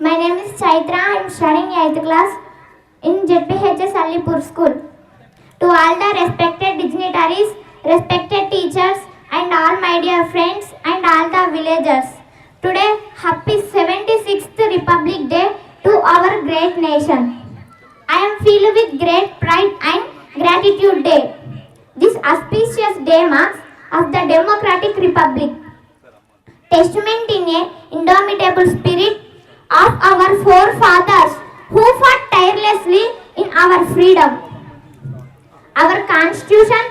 My name is Chaitra. I am studying 8th class in ZPHS Alipur School. To all the respected dignitaries, respected teachers, and all my dear friends and all the villagers. Today, happy 76th Republic Day to our great nation. I am filled with great pride and gratitude day. This auspicious day marks of the Democratic Republic testament in a indomitable spirit of our forefathers who fought tirelessly in our freedom. Our constitution,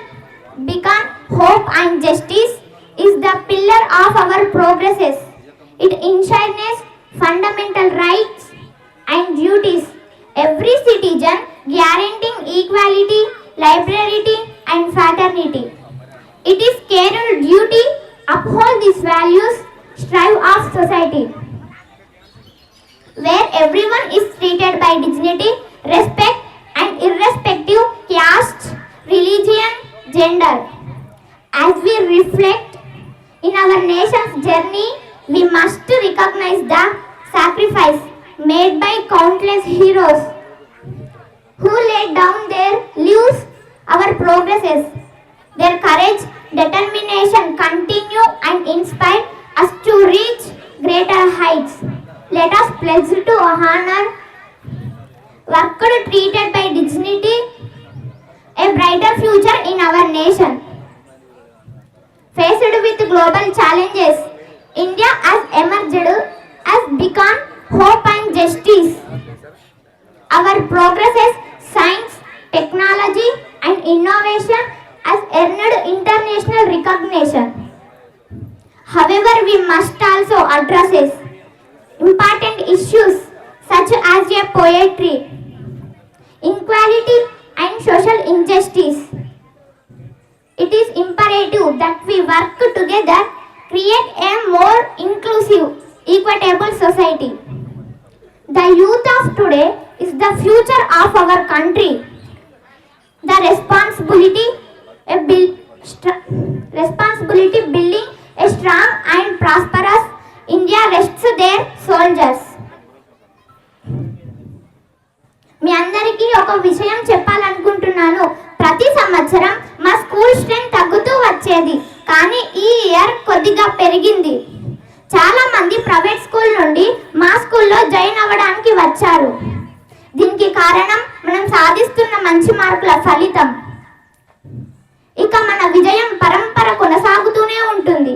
beacon, hope and justice, is the pillar of our progresses. It enshrines fundamental rights and duties. Every citizen guaranteeing equality, liberty and fraternity. It is care duty uphold these values, strive of society, everyone is treated by dignity, respect, and irrespective caste, religion, gender. As we reflect in our nation's journey, we must recognize the sacrifice made by countless heroes who laid down their lives, our progresses. Their courage, determination continue honor worked treated by dignity, a brighter future in our nation. Faced with global challenges, India has emerged as become hope and justice. Our progresses, science, technology, and innovation has earned international recognition. However, we must also address important issues such as a poetry, inequality, and social injustice. It is imperative that we work together, to create a more inclusive, equitable society. The youth of today is the future of our country. The responsibility, a build, responsibility building a strong and ఉండేది కానీ ఈ year కొద్దిగా పెరిగింది. చాలా మంది private school నుండి మా స్కూల్లో జాయిన్ అవ్వడానికి వచ్చారు. దీనికి కారణం మనం సాధిస్తున్న మంచి మార్కుల ఫలితం. ఇక మన విజయం పరంపర కొనసాగుతూనే ఉంటుంది.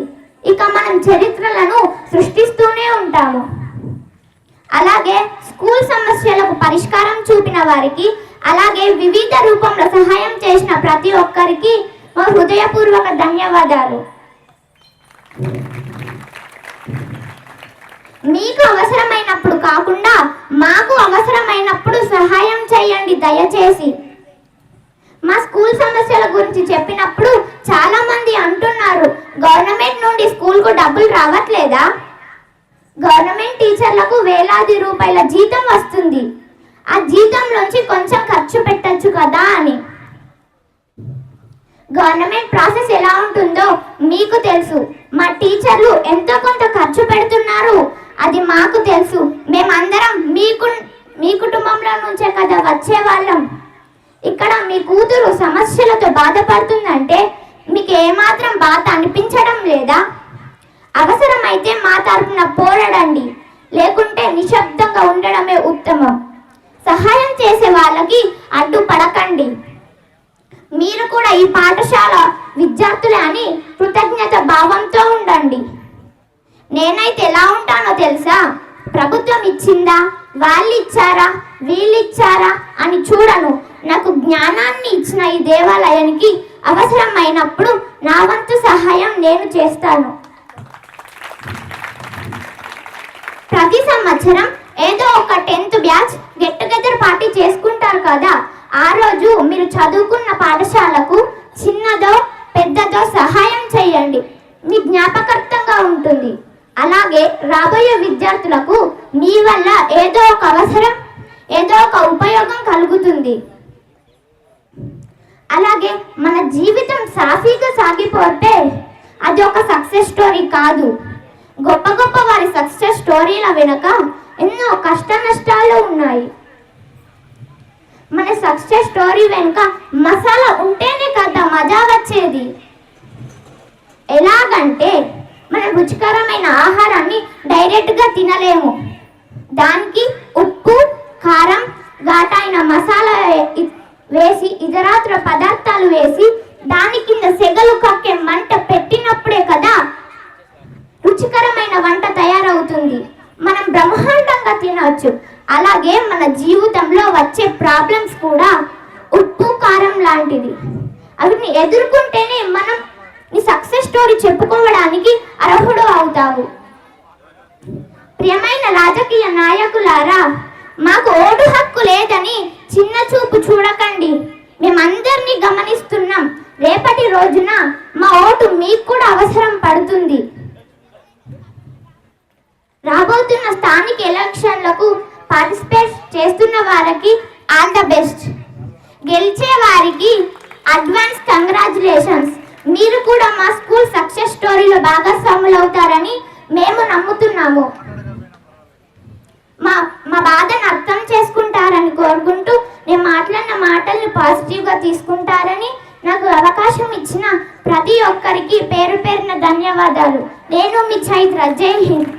ఇక మనం చరిత్రలను సృష్టిస్తూనే ఉంటాము. అలాగే స్కూల్ సమస్యలకు పరిష్కారం చూపిన వారికి అలాగే వివిధ రూపంలో సహాయం చేసిన ప్రతి ఒక్కరికి మా హృదయపూర్వక ధన్యవాదాలు. మీకు అవసరమైనప్పుడు కాకుండా మాకు అవసరమైనప్పుడు సహాయం చేయండి దయచేసి. మా స్కూల్ సమస్యల గురించి చెప్పినప్పుడు చాలా మంది అంటున్నారు గవర్నమెంట్ నుండి స్కూల్కు డబ్బులు రావట్లేదా? గవర్నమెంట్ టీచర్లకు వేలాది రూపాయల జీతం వస్తుంది. ఆ జీతంలోంచి కొంచెం ఖర్చు పెట్టచ్చు కదా అని. గవర్నమెంట్ ప్రాసెస్ ఎలా ఉంటుందో మీకు తెలుసు. మా టీచర్లు ఎంతో కొంత ఖర్చు పెడుతున్నారు. అది మాకు తెలుసు. మేమందరం మీకు మీ కుటుంబంలో నుంచే కదా వచ్చే వాళ్ళం ఇక్కడ మీ కూతురు సమస్యలతో బాధపడుతుందంటే మీకు ఏమాత్రం బాధ అనిపించడం లేదా? అవసరమైతే మా తరఫున పోరాడండి. లేకుంటే నిశ్శబ్దంగా ఉండడమే ఉత్తమం. సహాయం చేసే వాళ్ళకి అడ్డుపడకండి. పడకండి కూడా ఈ పాఠశాల విద్యార్థులే అని కృతజ్ఞత భావంతో ఉండండి. నేనైతే ఎలా ఉంటానో తెలుసా? ప్రభుత్వం ఇచ్చిందా? వాళ్ళు ఇచ్చారా? వీళ్ళు ఇచ్చారా? అని చూడను. నాకు జ్ఞానాన్ని ఇచ్చిన ఈ దేవాలయానికి అవసరమైనప్పుడు నా వంతు సహాయం నేను చేస్తాను. ప్రతి సంవత్సరం ఏదో ఒక tenth batch get together party చేసుకుంటారు కదా? ఆ రోజు మీరు చదువుకున్న పాఠశాలకు చిన్నదో పెద్దదో సహాయం చేయండి. మీ జ్ఞాపకార్థంగా ఉంటుంది. అలాగే రాబోయే విద్యార్థులకు మీ వల్ల ఏదో ఒక అవసరం ఏదో ఒక ఉపయోగం కలుగుతుంది. అలాగే మన జీవితం సాఫీగా సాగిపోతే అది ఒక సక్సెస్ స్టోరీ కాదు. గొప్ప గొప్ప వారి సక్సెస్ స్టోరీల వెనుక ఎన్నో కష్ట నష్టాలు ఉన్నాయి. మన సక్సెస్ స్టోరీ వెనుక మసాలా ఉంటేనే కదా మజా వచ్చేది. ఎలాగంటే మనం రుచికరమైన ఆహారాన్ని డైరెక్ట్గా తినలేము. దానికి ఉప్పు కారం ఘాటైన మసాలా వేసి ఇతరాత్ర పదార్థాలు వేసి దాని కింద సెగలు కక్కే మంట పెట్టినప్పుడే కదా రుచికరమైన వంట తయారవుతుంది. మనం బ్రహ్మాండంగా తినవచ్చు. అలాగే మన జీవితంలో వచ్చే ప్రాబ్లమ్స్ కూడా ఉప్పు కారం లాంటిది. అవిని ఎదుర్కొంటేనే మనం నీ సక్సెస్ స్టోరీ చెప్పుకోవడానికి అర్హుడు అవుతావు ప్రియమైన రాజకీయ నాయకులారా మాకు ఓటు హక్కు లేదని చిన్న చూపు చూడకండి. మేమందరినీ గమనిస్తున్నాం. రేపటి రోజున మా ఓటు మీకు కూడా అవసరం పడుతుంది. రాబోతున్న స్థానిక ఎలక్షన్లకు పార్టిసిపేట్ చేస్తున్న వారికి ఆల్ ద బెస్ట్ గెలిచే వారికి అడ్వాన్స్ కంగ్రాచులేషన్స్ మీరు కూడా మా స్కూల్ సక్సెస్ స్టోరీలో భాగస్వాములు అవుతారని మేము నమ్ముతున్నాము. మా మా బాధను అర్థం చేసుకుంటారని కోరుకుంటూ నేను మాట్లాడిన మాటల్ని పాజిటివ్గా తీసుకుంటారని నాకు అవకాశం ఇచ్చిన ప్రతి ఒక్కరికి పేరు పేరున ధన్యవాదాలు. నేను మీ చైత్ర. జై హింద్.